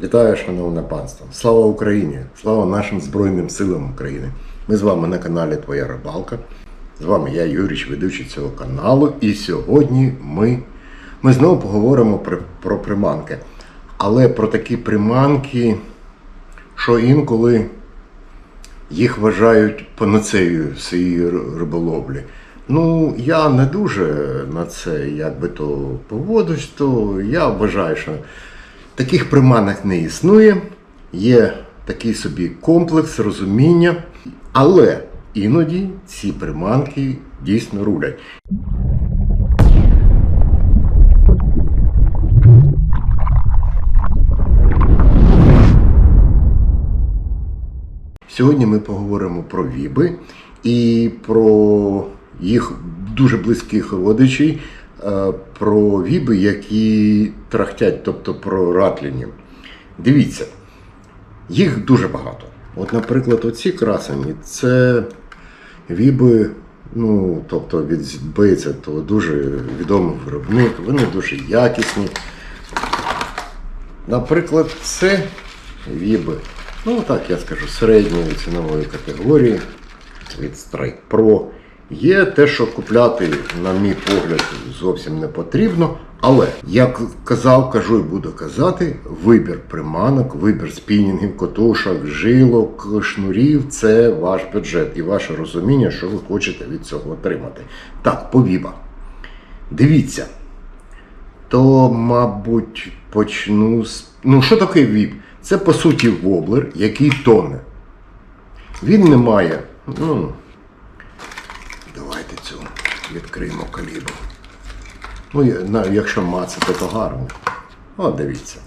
Вітаю, шановне панство! Слава Україні! Слава нашим Збройним силам України! Ми з вами на каналі Твоя Рибалка. З вами я, Юріч, ведучий цього каналу. І сьогодні ми, ми знову поговоримо про, про приманки. Але про такі приманки, що інколи їх вважають панацеєю всієї риболовлі. Ну, я не дуже на це як би то поводусь, то я вважаю, що таких приманок не існує. Є такий собі комплекс розуміння, але іноді ці приманки дійсно рулять. Сьогодні ми поговоримо про віби і про їх дуже близьких родичів, про віби, які трахтять, тобто про ратліні. Дивіться, їх дуже багато. От, наприклад, оці красені це віби, ну, тобто від Збейця, то дуже відомий виробник, вони дуже якісні. Наприклад, це віби, ну так я скажу, середньої цінової категорії від Strike Pro. Є те, що купляти, на мій погляд, зовсім не потрібно. Але як казав, кажу і буду казати, вибір приманок, вибір спінінгів, котушок, жилок, шнурів це ваш бюджет і ваше розуміння, що ви хочете від цього отримати. Так, по вібах. Дивіться, то, мабуть, почну з. Ну, що таке віп? Це по суті воблер, який тоне. Він не має. Ну, відкриємо калібр. Ну, якщо мацати, то гарно. О, дивіться.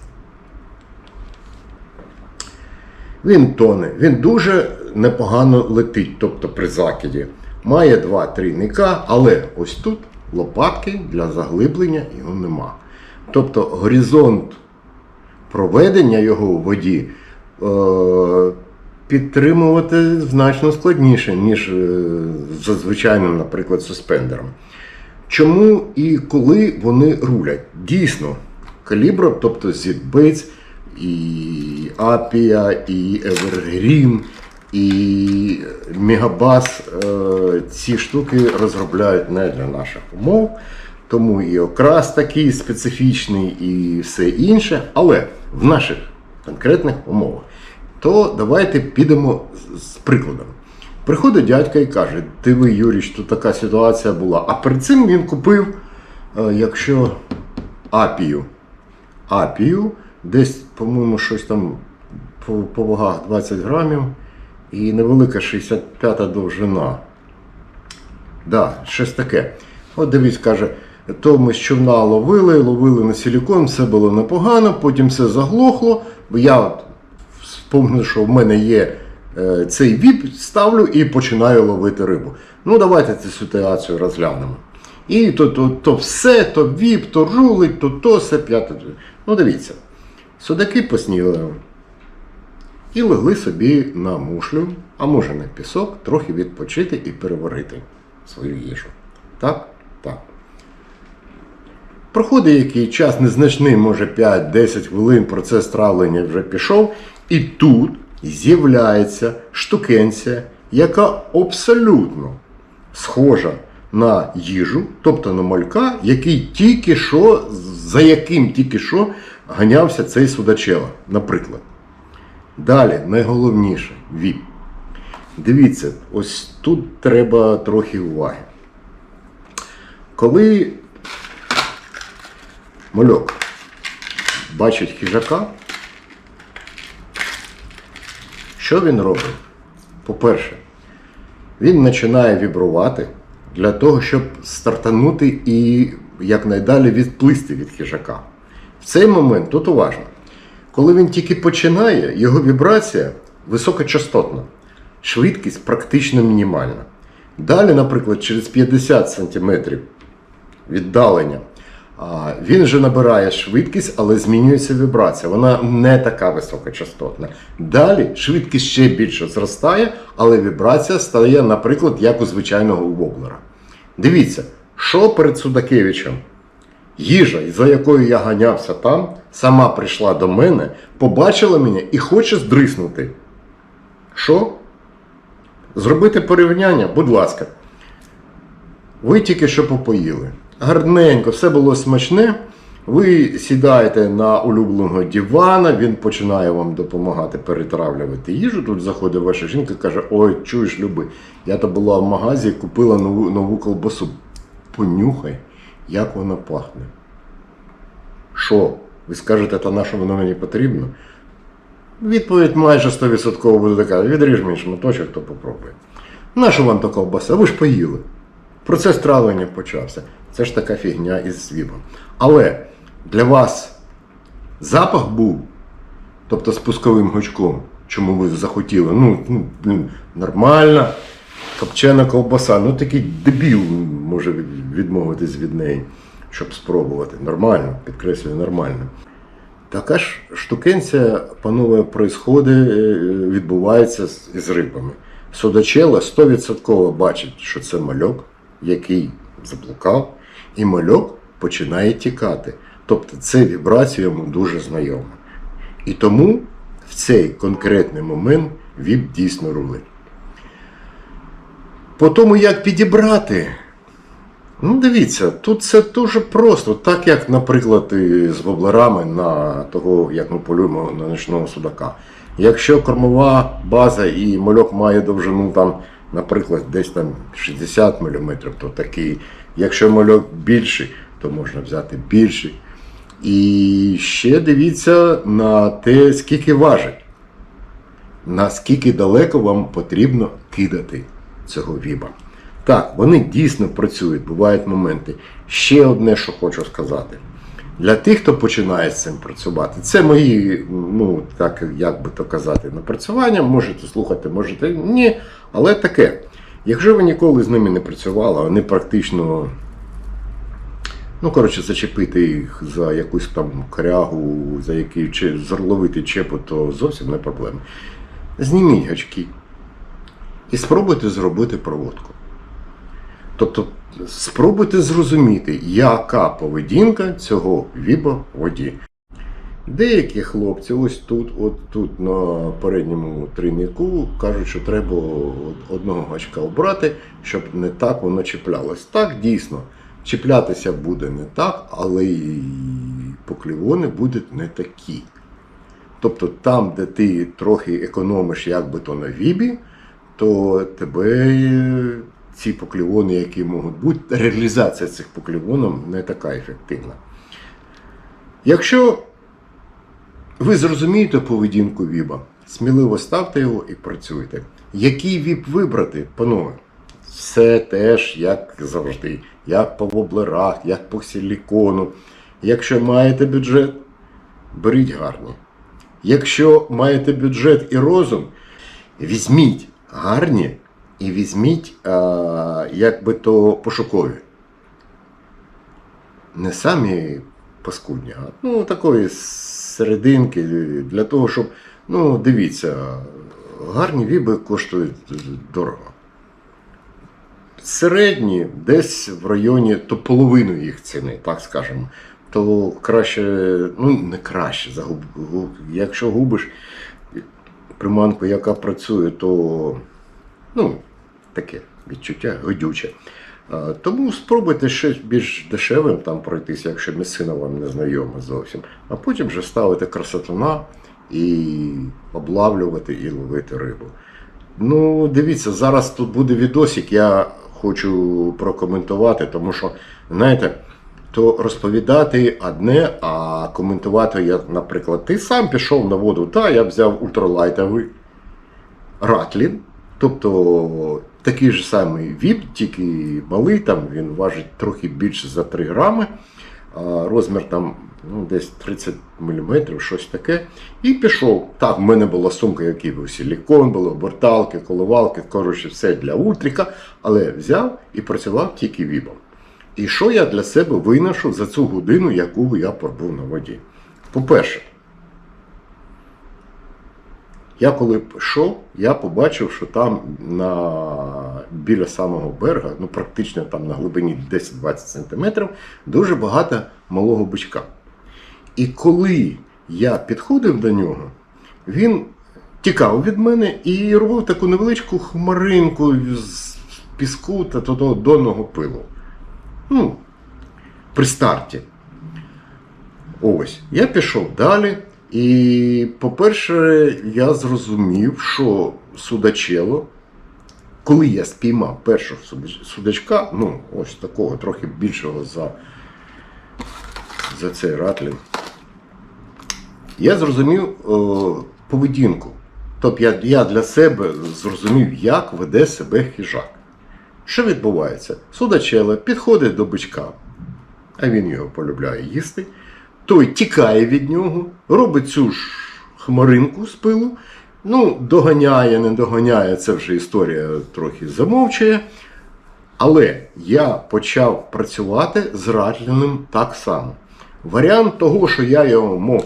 Він тоне, він дуже непогано летить, тобто при закиді. Має два трійника, але ось тут лопатки для заглиблення його нема. Тобто горизонт проведення його у воді е, підтримувати значно складніше, ніж е, за звичайним, наприклад, суспендером. Чому і коли вони рулять? Дійсно, калібро, тобто Зітбейтс, і Апія, і Evergreen, і Мегабас е, ці штуки розробляють не для наших умов. Тому і окрас такий специфічний, і все інше. Але в наших конкретних умовах. То давайте підемо з- прикладом. Приходить дядька і каже: Диви, Юріч, тут така ситуація була. А перед цим він купив, е, якщо апію, апію, десь, по-моєму, щось там по, вагах 20 грамів і невелика 65 довжина. Да, щось таке. От дивись, каже, то ми з човна ловили, ловили на силікон, все було непогано, потім все заглохло. Бо я от що в мене є е, цей віп, ставлю і починаю ловити рибу. Ну, давайте цю ситуацію розглянемо. І то, то, то все, то віп, то рулить, то то, все п'яте. Ну, дивіться, судаки поснідали і легли собі на мушлю, а може на пісок, трохи відпочити і переварити свою їжу. Так? Так. Проходить який час незначний, може 5-10 хвилин, процес травлення вже пішов, і тут з'являється штукенція, яка абсолютно схожа на їжу, тобто на малька, який тільки що, за яким тільки що ганявся цей судачела, наприклад. Далі, найголовніше віп. Дивіться, ось тут треба трохи уваги. Коли мальок бачить хижака, що він робить? По-перше, він починає вібрувати для того, щоб стартанути і якнайдалі відплисти від хижака. В цей момент тут уважно. Коли він тільки починає, його вібрація високочастотна, швидкість практично мінімальна. Далі, наприклад, через 50 см віддалення, він вже набирає швидкість, але змінюється вібрація. Вона не така високочастотна. Далі швидкість ще більше зростає, але вібрація стає, наприклад, як у звичайного воблера. Дивіться, що перед Судакевичем? їжа, за якою я ганявся там, сама прийшла до мене, побачила мене і хоче здриснути. Що? Зробити порівняння, будь ласка. Ви тільки що попоїли. Гарненько, все було смачне. Ви сідаєте на улюбленого дивана, він починає вам допомагати перетравлювати їжу. Тут заходить ваша жінка і каже: Ой, чуєш, люби, я то була в магазі, купила нову, нову колбасу. Понюхай, як вона пахне. Що? Ви скажете, та на що воно мені потрібно? Відповідь майже 100% буде така: відріж мені шматочок, то попробуй. Нащо вам та ковбаса? Ви ж поїли. Процес травлення почався. Це ж така фігня із свібом. Але для вас запах був, тобто спусковим гачком, чому ви захотіли, ну, ну блін, нормальна копчена ковбаса. Ну такий дебіл може відмовитись від неї, щоб спробувати. Нормально, підкреслюю, нормально. Така ж штукенція, панове, происходить, е, відбувається із рибами. Судачела 100% бачить, що це мальок, який заблукав, і мальок починає тікати. Тобто це вібрація йому дуже знайома. І тому в цей конкретний момент віп дійсно рулить. По тому, як підібрати, Ну, дивіться, тут це дуже просто. Так як, наприклад, з воблерами на того, як ми полюємо на нічного судака. Якщо кормова база і мальок має довжину, там, наприклад, десь там 60 мм, то такий. Якщо мальок більший, то можна взяти більший. І ще дивіться на те, скільки важить, наскільки далеко вам потрібно кидати цього віба. Так, вони дійсно працюють, бувають моменти. Ще одне, що хочу сказати. Для тих, хто починає з цим працювати, це мої, ну так як би то казати, напрацювання. Можете слухати, можете ні. Але таке. Якщо ви ніколи з ними не працювали, вони практично, ну коротше, зачепити їх за якусь там корягу, за який чи зорловити чепу, то зовсім не проблема. Зніміть гачки і спробуйте зробити проводку. Тобто спробуйте зрозуміти, яка поведінка цього віба в воді. Деякі хлопці, ось тут, от тут на передньому трійнику, кажуть, що треба одного гачка обрати, щоб не так воно чіплялось. Так, дійсно, чіплятися буде не так, але і поклівони будуть не такі. Тобто там, де ти трохи економиш як би то на вібі, то тебе ці поклівони, які можуть бути, реалізація цих поклівонів не така ефективна. Якщо ви зрозумієте поведінку віба, сміливо ставте його і працюйте. Який віб вибрати, панове? Все теж, як завжди, як по воблерах, як по силікону. Якщо маєте бюджет, беріть гарні. Якщо маєте бюджет і розум, візьміть гарні і візьміть, як би то пошукові. Не самі паскудні, а ну, такої серединки для того, щоб. Ну, дивіться, гарні віби коштують дорого. Середні десь в районі то половину їх ціни, так скажемо. То краще, ну не краще, загуб, якщо губиш приманку, яка працює, то ну, таке відчуття годюче. А, Тому спробуйте щось більш дешевим там пройтися, якщо місцина вам не знайома зовсім. А потім вже ставити красотуна і облавлювати і ловити рибу. Ну, дивіться, зараз тут буде відосик, я хочу прокоментувати, тому що, знаєте, то розповідати одне, а коментувати, я, наприклад, ти сам пішов на воду, та я взяв ультралайтовий ратлін, тобто такий ж самий віп, тільки малий, там він важить трохи більше за 3 грами, розмір там ну, десь 30 мм, щось таке. І пішов. Так, в мене була сумка, який був силікон, було борталки, коливалки, коротше, все для ультрика, але взяв і працював тільки вібом. І що я для себе виношу за цю годину, яку я пробув на воді? По-перше, я коли пішов, я побачив, що там на біля самого берега, ну практично там на глибині 10-20 см, дуже багато малого бичка. І коли я підходив до нього, він тікав від мене і робив таку невеличку хмаринку з піску та того донного пилу. Ну, при старті. Ось, я пішов далі. І, по-перше, я зрозумів, що судачело, коли я спіймав першого судачка, ну, ось такого трохи більшого за, за цей ратлін, я зрозумів о, поведінку. Тобто я, я для себе зрозумів, як веде себе хижак. Що відбувається? Судачело підходить до бичка, а він його полюбляє їсти. Той тікає від нього, робить цю ж хмаринку з пилу. Ну, доганяє, не доганяє, це вже історія трохи замовчує. Але я почав працювати з Ратліним так само. Варіант того, що я його мог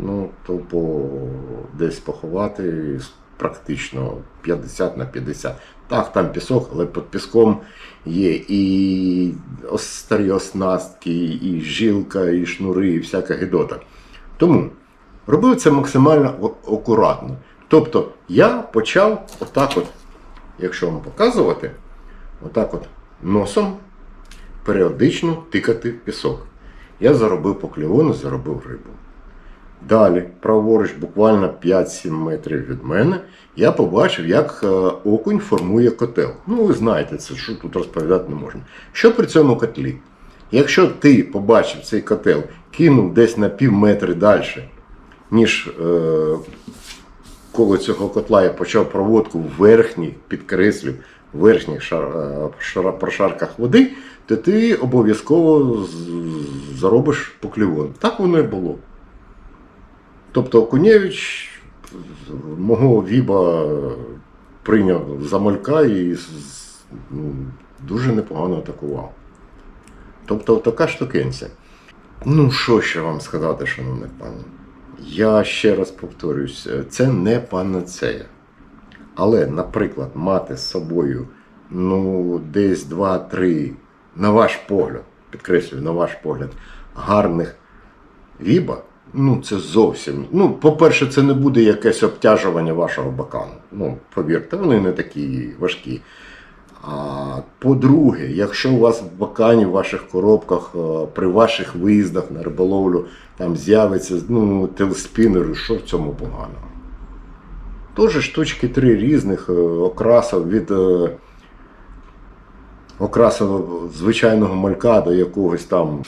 ну, тупо десь поховати практично 50 на 50. Так, там пісок, але під піском є і старі оснастки, і жилка, і шнури, і всяка гидота. Тому робив це максимально акуратно. Тобто я почав отак от, якщо вам показувати, отак от носом періодично тикати пісок. Я заробив поклівону, заробив рибу. Далі, праворуч, буквально 5-7 метрів від мене, я побачив, як е, окунь формує котел. Ну, ви знаєте, це що тут розповідати не можна. Що при цьому котлі? Якщо ти побачив цей котел, кинув десь на пів метри далі, ніж е, коло цього котла я почав проводку в верхніх, підкреслю, верхніх шар, е, шара- прошарках води, то ти обов'язково заробиш поклівон. Так воно і було. Тобто Окунєвич мого Віба прийняв за малька і ну, дуже непогано атакував. Тобто така штукенця. Ну, що ще вам сказати, шановне пане? Я ще раз повторюсь, це не панацея. Але, наприклад, мати з собою ну, десь 2-3, на ваш погляд, підкреслюю, на ваш погляд, гарних віба, ну це зовсім. Ну, по-перше, це не буде якесь обтяжування вашого бакану. Ну, повірте, вони не такі важкі. А по-друге, якщо у вас в бакані, в ваших коробках, е, при ваших виїздах на риболовлю там з'явиться ну, телеспінери, що в цьому поганого? Тоже штучки три різних е, окрасів від е, окрасу звичайного малька до якогось там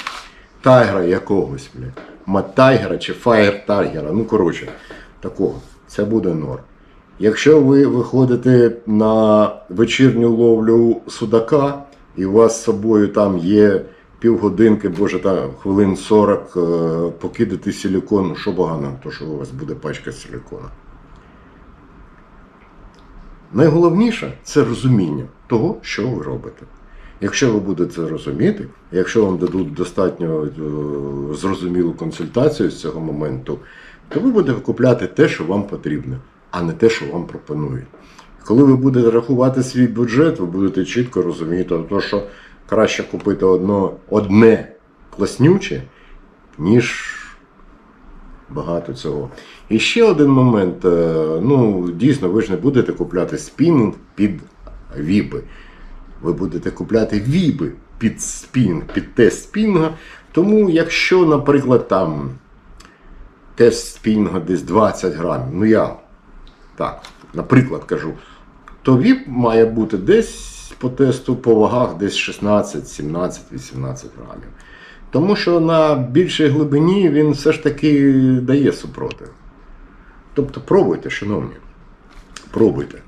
тайгра якогось. Мат-тайгера чи фаєр-тайгера. Ну, коротше, такого. Це буде норм. Якщо ви виходите на вечірню ловлю судака, і у вас з собою там є півгодинки, боже, там хвилин 40 е, покидати силікон, ну що погано, то що у вас буде пачка силікона. Найголовніше це розуміння того, що ви робите. Якщо ви будете розуміти, якщо вам дадуть достатньо е, зрозумілу консультацію з цього моменту, то ви будете купляти те, що вам потрібно, а не те, що вам пропонують. Коли ви будете рахувати свій бюджет, ви будете чітко розуміти, що краще купити одно, одне класнюче, ніж багато цього. І ще один момент. е, Ну, дійсно, ви ж не будете купляти спінінг під віпи. Ви будете купляти віби під спінг, під тест спінга. Тому, якщо, наприклад, там тест спінга десь 20 грамів, ну я так, наприклад, кажу, то віп має бути десь по тесту по вагах десь 16, 17, 18 грамів. Тому що на більшій глибині він все ж таки дає супротив. Тобто пробуйте, шановні. Пробуйте.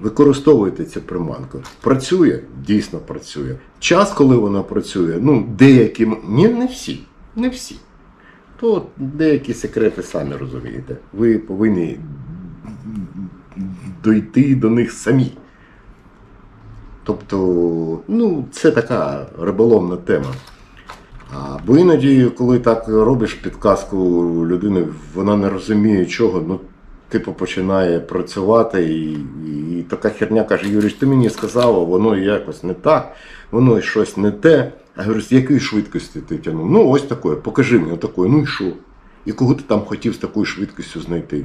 Використовуйте цю приманку. Працює, дійсно працює. Час, коли вона працює, ну, деякі, ні, не всі. Не всі. То деякі секрети самі розумієте. Ви повинні дойти до них самі. Тобто, ну, це така риболовна тема. А, бо іноді, коли так робиш підказку людини, вона не розуміє чого, ну типу, починає працювати, і, і, і така херня каже: Юрій, ти мені сказав, воно якось не так, воно щось не те. А я говорю, з якої швидкості ти тягнув? Ну, ось такое, покажи мені отакое. Ну і що? І кого ти там хотів з такою швидкістю знайти?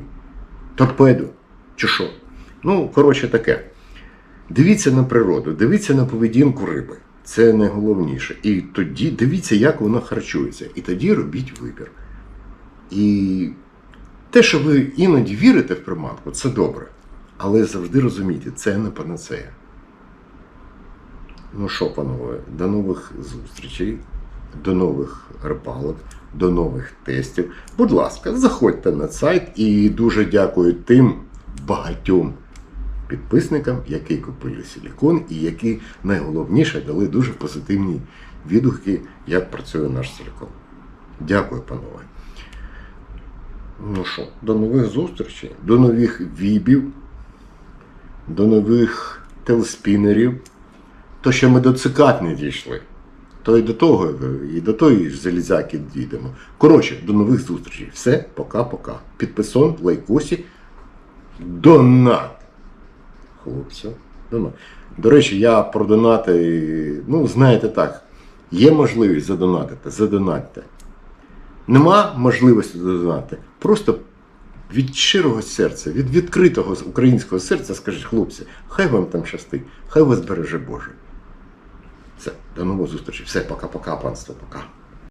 Торпеду? Чи що? Ну, коротше, таке. Дивіться на природу, дивіться на поведінку риби. Це найголовніше. І тоді дивіться, як вона харчується. І тоді робіть вибір. І те, що ви іноді вірите в приманку, це добре. Але завжди розумійте, це не панацея. Ну що, панове, до нових зустрічей, до нових рибалок, до нових тестів. Будь ласка, заходьте на сайт і дуже дякую тим багатьом підписникам, які купили силікон і які найголовніше дали дуже позитивні відгуки, як працює наш силікон. Дякую, панове. Ну що, до нових зустрічей, до нових вібів, до нових телеспінерів. То, що ми до цикад не дійшли, то і до того, і до тої залізяки дійдемо. Коротше, до нових зустрічей. Все, пока-пока. Підписон, лайкосі, донат. Хлопці, донат. До речі, я про донати, ну, знаєте так, є можливість задонатити, задонатьте. Нема можливості задонати. Просто від щирого серця, від відкритого українського серця скажіть, хлопці, хай вам там щастить, хай вас береже Боже. Все, до нової зустрічі. Все, пока-пока, панство, пока.